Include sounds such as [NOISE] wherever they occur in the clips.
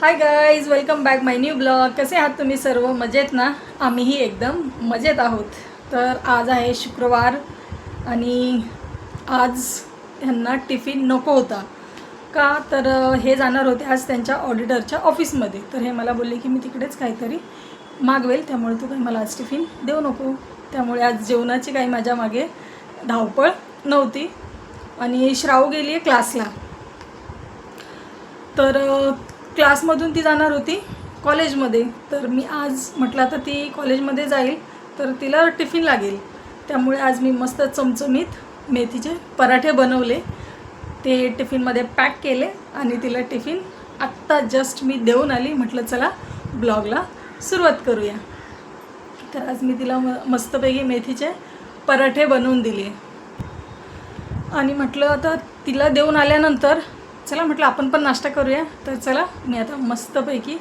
Hi guys welcome back my new blog कसे आहात तुम्ही सर्व? मजेत ना? आम्हीही एकदम मजेत आहोत. तर आज आहे शुक्रवार आणि आज ह्यांना टिफिन नको होता. का? तर हे जाणार होते आज त्यांच्या ऑडिटरच्या ऑफिसमध्ये. तर हे मला बोलले की मी तिकडेच काहीतरी मागवेल त्यामुळे तू काही मला आज टिफिन देऊ नको. त्यामुळे आज जेवणाची काही माझ्या मागे धावपळ नव्हती. आणि श्राव गेली आहे क्लासला तर क्लासमधून ती जाणार होती कॉलेजमध्ये. तर मी आज म्हटलं आता ती कॉलेजमध्ये जाईल तर तिला टिफिन लागेल. त्यामुळे आज मी मस्त चमचमीत मेथीचे पराठे बनवले. ते टिफिनमध्ये पॅक केले आणि तिला टिफिन आत्ता जस्ट मी देऊन आली. म्हटलं चला ब्लॉगला सुरुवात करूया. तर आज मी तिला म मस्तपैकी मेथीचे पराठे बनवून दिले. आणि म्हटलं आता तिला देऊन आल्यानंतर चला म्हटलं आपण पण नाश्ता करूया. तर चला मी आता मस्तपैकी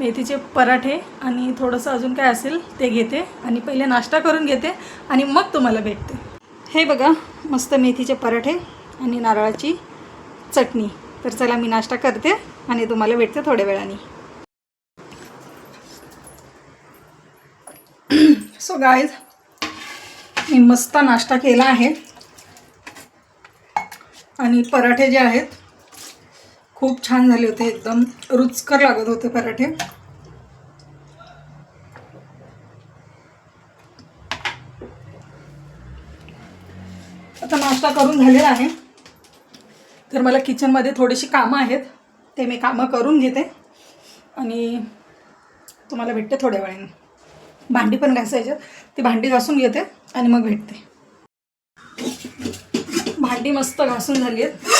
मेथीचे पराठे आणि थोडंसं अजून काय असेल ते घेते आणि पहिले नाश्ता करून घेते आणि मग तुम्हाला भेटते. हे बघा मस्त मेथीचे पराठे आणि नारळाची चटणी. तर चला मी नाश्ता करते आणि तुम्हाला भेटते थोड्या वेळाने. [CLEARS THROAT] सो गायज मी मस्त नाश्ता केला आहे. आणि पराठे जे आहेत खूप छान झाले होते एकदम रुचकर लागत होते पराठे. आता नाश्ता करून झालेला आहे. तर मला किचनमध्ये थोडीशी कामं आहेत ते मी कामं करून घेते. आणि तुम्हाला भेटते थोड्या वेळाने. भांडी पण घासायच्यात ती भांडी घासून घेते आणि मग भेटते. भांडी मस्त घासून झाली आहेत.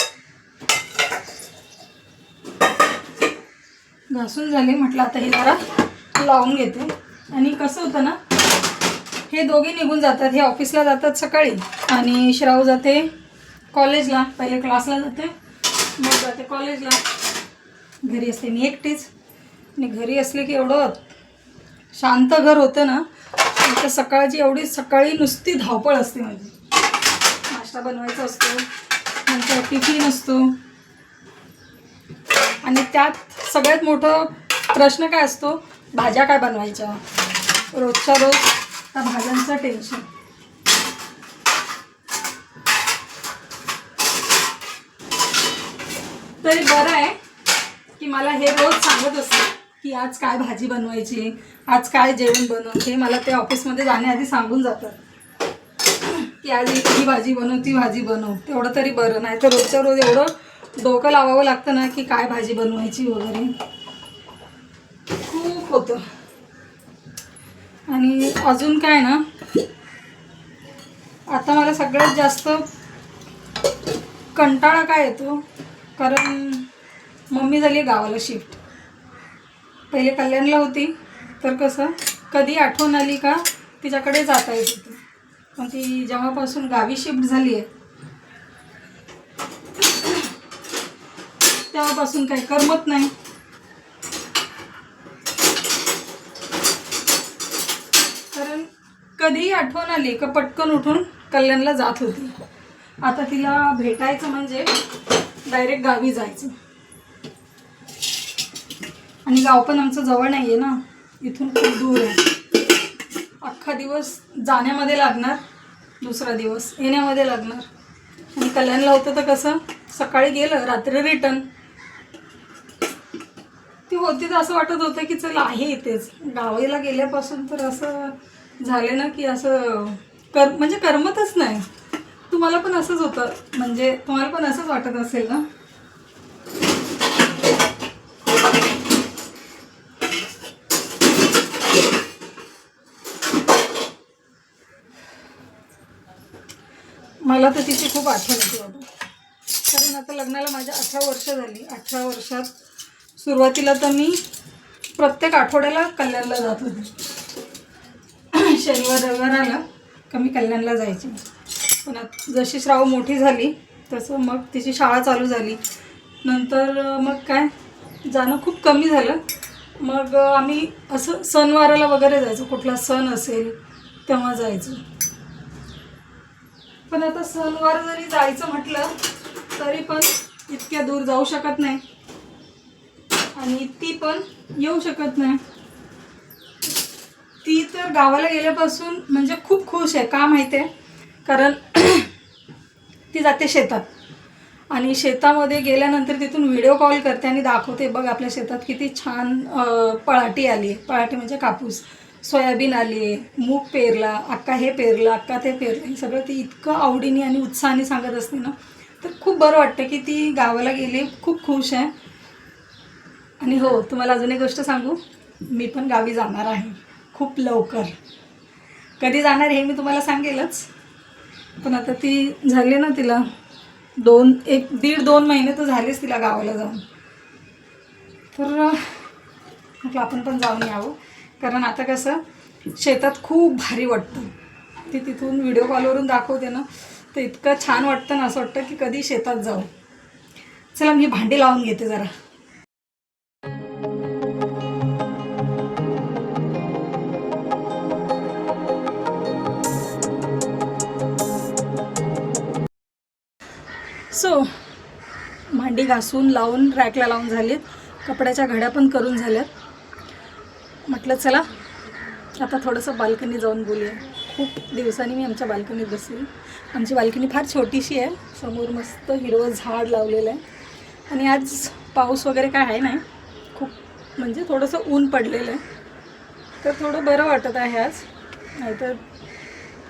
घासून झाली म्हटलं आता हे जरा लावून घेते. आणि कसं होतं ना हे दोघे निघून जातात हे ऑफिसला जातात सकाळी आणि श्राव जाते कॉलेजला पहिले क्लासला जाते मग जाते कॉलेजला. घरी असते मी एकटीच. आणि घरी असले की एवढं शांत घर होतं ना तर सकाळची एवढी सकाळी नुसती धावपळ असते माझी. नाश्ता बनवायचा असतो नंतर टिफिन असतो. आणि त्यात सगळ्यात मोठं प्रश्न काय असतो? भाज्या काय बनवायच्या? रोजच्या रोज त्या भाज्यांचं टेन्शन तरी बरं आहे की मला हे रोज सांगत असतात की आज काय भाजी बनवायची आज काय जेवण बनव हे मला ते ऑफिसमध्ये जाण्याआधी सांगून जातात. की आज ही भाजी बनव ती भाजी बनव तेवढं तरी बरं. नाही तर रोजच्या रोज एवढं डोकं लावावं लागतं ना की काय भाजी बनवायची वगैरे. खूप होतं. आणि अजून काय ना आता मला सगळ्यात जास्त कंटाळा काय येतो कारण मम्मी झाली गावाला शिफ्ट. पहिले कल्याणला होती तर कसं कधी आठवण आली का तिच्याकडे जाता येत होतं. पण ती जेव्हापासून गावी शिफ्ट झाली आहे तेव्हापासून काही करमत नाही. कारण कधीही आठवण आली का पटकन उठून कल्याणला जात होती. आता तिला भेटायचं म्हणजे डायरेक्ट गावी जायचं. आणि गाव पण आमचं जवळ नाही आहे ना इथून खूप दूर आहे. अख्खा दिवस जाण्यामध्ये लागणार दुसरा दिवस येण्यामध्ये लागणार. आणि कल्याणला होतं तर कसं सकाळी गेलं रात्री रिटर्न होती तर असं वाटत होतं की चल आहे इथेच गावाला गेल्यापासून तर असं झाले ना की असं कर म्हणजे करमतच नाही. तुम्हाला पण असंच होतं. म्हणजे तुम्हाला पण असंच वाटत असेल ना? मला तर तिची खूप आठवण येते बाबा. कारण आता लग्नाला माझ्या अठरा वर्ष झाली. अठरा वर्षात सुरुवातीला तर मी प्रत्येक आठवड्याला कल्याणला जात होते. शनिवार रविवार आला का मी कल्याणला जायचे. पण जशी श्राव मोठी झाली तसं मग तिची शाळा चालू झाली. नंतर मग काय जाणं खूप कमी झालं. मग आम्ही असं सणवाराला वगैरे जायचो. कुठला सण असेल तेव्हा जायचो. पण आता सणवार जरी जायचं म्हटलं तरी पण इतक्या दूर जाऊ शकत नाही. आणि ती पण येऊ शकत नाही. ती तर गावाला गेल्यापासून म्हणजे खूप खुश आहे का माहिती आहे? कारण ती जाते शेतात. आणि शेतामध्ये गेल्यानंतर तिथून व्हिडिओ कॉल करते आणि दाखवते बघ आपल्या शेतात किती छान पळाटी आली आहे. पळाटी म्हणजे कापूस. सोयाबीन आली आहे मूग पेरला अक्का हे पेरलं अक्का ते पेरलं हे सगळं ती इतकं आवडीने आणि उत्साहाने सांगत असते ना तर खूप बरं वाटतं की ती गावाला गेली खूप खुश आहे. आणि हो तुम्हाला अजून एक गोष्ट सांगू. मी पण गावी जाणार आहे. खूप लवकर. कधी जाणार हे मी तुम्हाला सांगेलच. पण आता ती झाली ना तिला दोन एक दीड दोन महिने तर झालेच तिला गावाला जाऊन. तर म्हटलं आपण पण जाऊन यावं. कारण आता कसं शेतात खूप भारी वाटतं. ती तिथून व्हिडिओ कॉलवरून दाखवते ना तर इतकं छान वाटतं ना असं वाटतं की कधी शेतात जाऊ. चला मी भांडी लावून घेते जरा. सो भांडी घासून लावून रॅकला लावून झालीत. कपड्याच्या घड्या पण करून झाल्यात. म्हटलं चला आता थोडंसं बाल्कनी जाऊन बोलूया. खूप दिवसांनी मी आमच्या बाल्कनीत बसली. आमची बाल्कनी फार छोटीशी आहे. समोर मस्त हिरवं झाड लावलेलं आहे. आणि आज पाऊस वगैरे काय आहे नाही. खूप म्हणजे थोडंसं ऊन पडलेलं आहे. तर थोडं बरं वाटत आहे आज. नाहीतर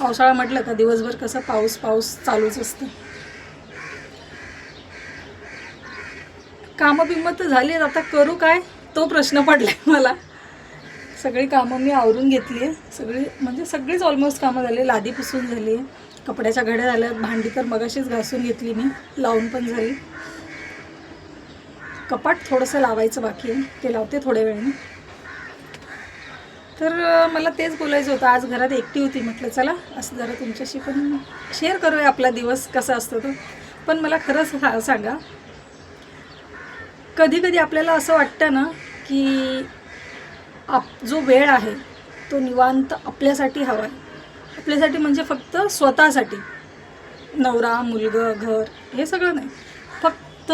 पावसाळा म्हटलं का दिवसभर कसं पाऊस पाऊस चालूच असतं. कामं बिमं तर झाली आहेत. आता करू काय? तो प्रश्न पडला आहे मला. सगळी कामं मी आवरून घेतली आहे सगळी म्हणजे सगळीच ऑलमोस्ट कामं झाली. लादी पुसून झाली. कपड्याच्या घड्या झाल्या भांडी तर मगाशीच घासून घेतली मी. लावून पण झाली. कपाट थोडंसं लावायचं बाकी आहे. ते लावते थोड्या वेळाने. तर मला तेच बोलायचं होतं. आज घरात एकटी होती म्हटलं चला असं जरा तुमच्याशी पण शेअर करूया. आपला दिवस कसा असतो तो. पण मला खरंच हा सांगा कधी कधी आपल्याला असं वाटतं ना की आप जो वेळ आहे तो निवांत आपल्यासाठी हवा आहे. आपल्यासाठी म्हणजे फक्त स्वतःसाठी. नवरा मुलगं घर हे सगळं नाही. फक्त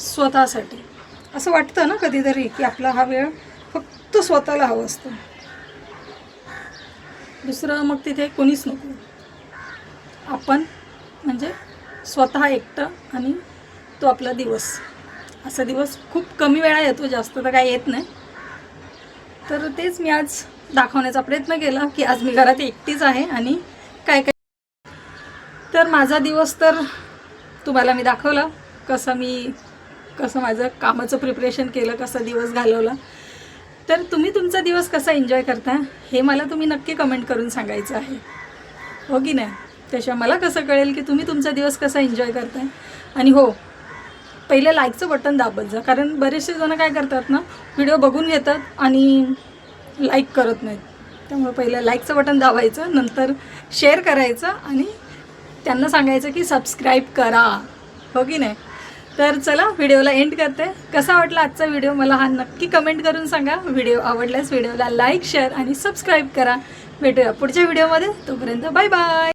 स्वतःसाठी. असं वाटतं ना कधीतरी की आपला हा वेळ फक्त स्वतःला हवं असतं. दुसरं मग तिथे कोणीच नको. आपण म्हणजे स्वतः एकटं आणि तो आपला दिवस. असा दिवस खूप कमी वेळा येतो जास्त तर काय येत नाही. तर तेच मी आज दाखवण्याचा प्रयत्न केला की आज मी घरात एकटीच आहे आणि काय काय तर माझा दिवस तर तुम्हाला मी दाखवला कसं मी कसं माझं कामाचं प्रिपरेशन केलं कसं दिवस घालवला. तर तुम्ही तुमचा दिवस कसा एन्जॉय करता हे मला तुम्ही नक्की कमेंट करून सांगायचं आहे. हो की नाही? त्याशिवाय मला कसं कळेल की तुम्ही तुमचा दिवस कसा एन्जॉय करताय? आणि हो पहिले लाईकचं बटन दाबत जा. कारण बरेचसे जण काय करतात ना व्हिडिओ बघून घेतात आणि लाईक करत नाहीत. त्यामुळे पहिलं लाईकचं बटन दाबायचं नंतर शेअर करायचं आणि त्यांना सांगायचं की सबस्क्राईब करा. हो की नाही? तर चला व्हिडिओला एंड करते. कसा वाटला आजचा व्हिडिओ मला हा नक्की कमेंट करून सांगा. व्हिडिओ आवडल्यास व्हिडिओला लाईक शेअर आणि सबस्क्राईब करा. भेटूया पुढच्या व्हिडिओमध्ये तोपर्यंत बाय बाय